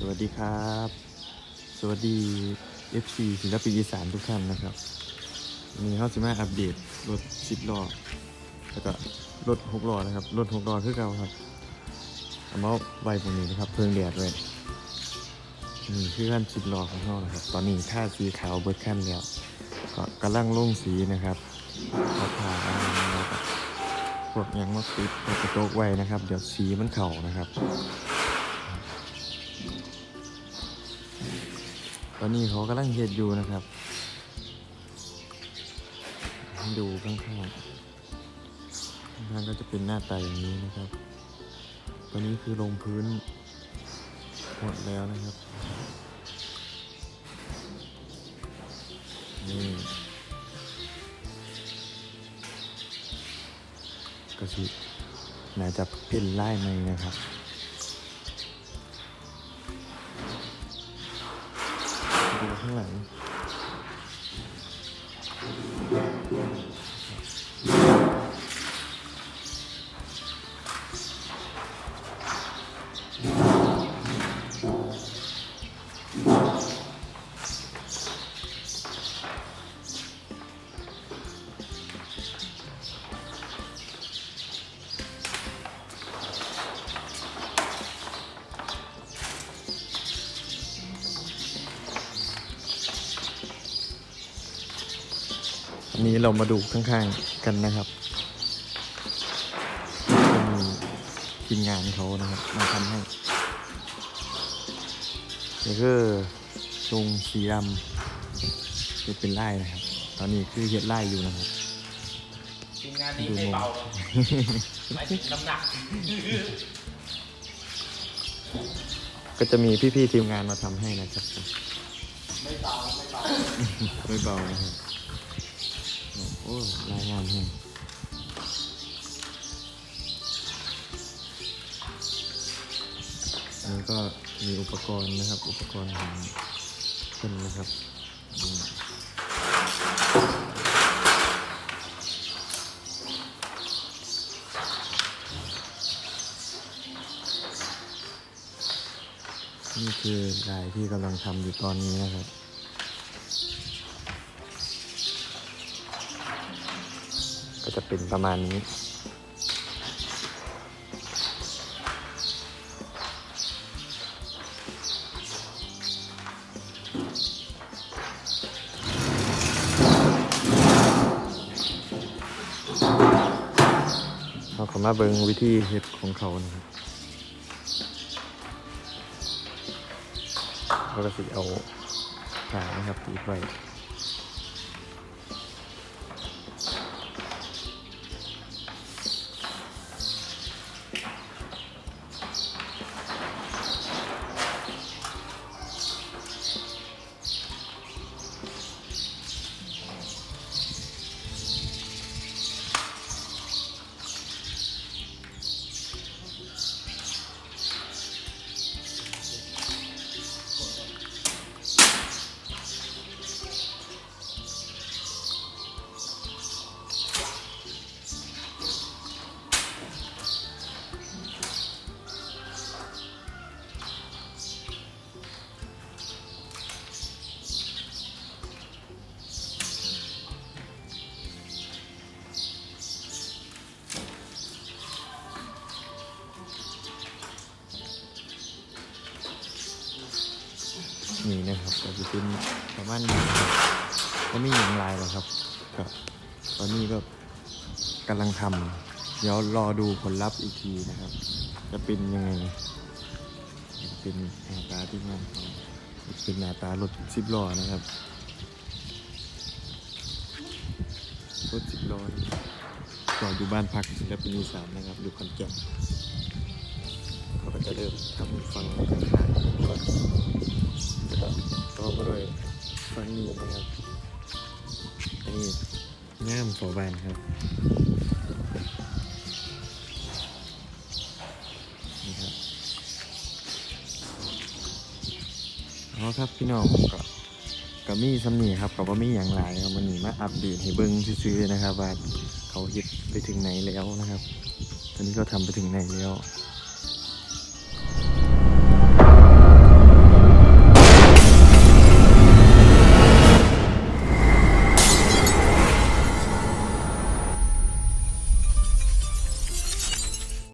สวัสดีครับ สวัสดี FC ศิลปินอีสานทุกท่านนะครับมีเขาจะมาอัปเดตรถสิบล้อแล้วก็รถหกล้อนะครับรถหกล้อคือเก่าครับเอามาใบพวกนี้นะครับเพิ่งแดดเลยนี่คือขั้นสิบล้อของเขานะครับ ตอนนี้ท่าสีขาวเบิร์ดขั้นแล้วก็กำลังลงสีนะครับเอาผ่าแล้พวกยังมาติดกระจกไว้นะครับ เดี๋ยวสีมันเข่านะครับ ตอนนี้เขากำลังเฮ็ดอยู่นะครับ ดูข้างๆข้างๆก็จะเป็นหน้าตาอย่างนี้นะครับ ตอนนี้คือลงพื้นหมดแล้วนะครับ นี่ก็สิน่าจะเป็นไล่ไหมนะครับ ดู นนี้เรามาดูข้างๆกันนะครับจะมีทีมงานเขานะครับ มาทำให้นี่คือลุงสีดำจะเป็นไล่นะครับ ตอนนี้คือเฮ็ดไล่อยู่นะครับทีมงานนี้ไม่เบาหรอกหมายถึงน้ำหนัก ก็จะมีพี่ๆทีมงานมาทำให้นะครับ ไม่เบา ไม่เบา ไม่เบานะครับ โอ้รายงานให้อันนี้ก็มีอุปกรณ์นะครับ อุปกรณ์ของเพิ่นนะครับนี่คือลายที่กำลังทำอยู่ตอนนี้นะครับ ก็จะเป็นประมาณนี้เราก็มาเบิ่งวิธีเฮ็ดของเขานะครับเราก็สิเอาขานะครับตีไว้ นี่นะครับก็จะเป็นประมาณนี้ก็ไม่อย่างไรหรอกครับก็ตอนนี้ก็กำลังทำเดี๋ยวรอดูผลลัพธ์อีกทีนะครับ จะเป็นยังไงเป็นหน้าตาที่งานเป็นหน้าตารถสิบล้อนะครับรถสิบล้อจอดอยู่บ้านพักศิลปินอีสานนะครับอยู่ขอนแก่นเขาก็จะเริ่มทำฟังข้างๆก่อนังนี้นะครับอันนี้ง่ามฝอบานครับนี่ครับเอาครับพี่น้องก็ก็มีสำนีครับก็ว่ามีอย่างไรครับวันนี้มาอัปเดตให้เบิ้งซื่อๆนะครับว่าเขาฮ็ดไปถึงไหนแล้วนะครับตอนนี้ก็ทำไปถึงไหนแล้ว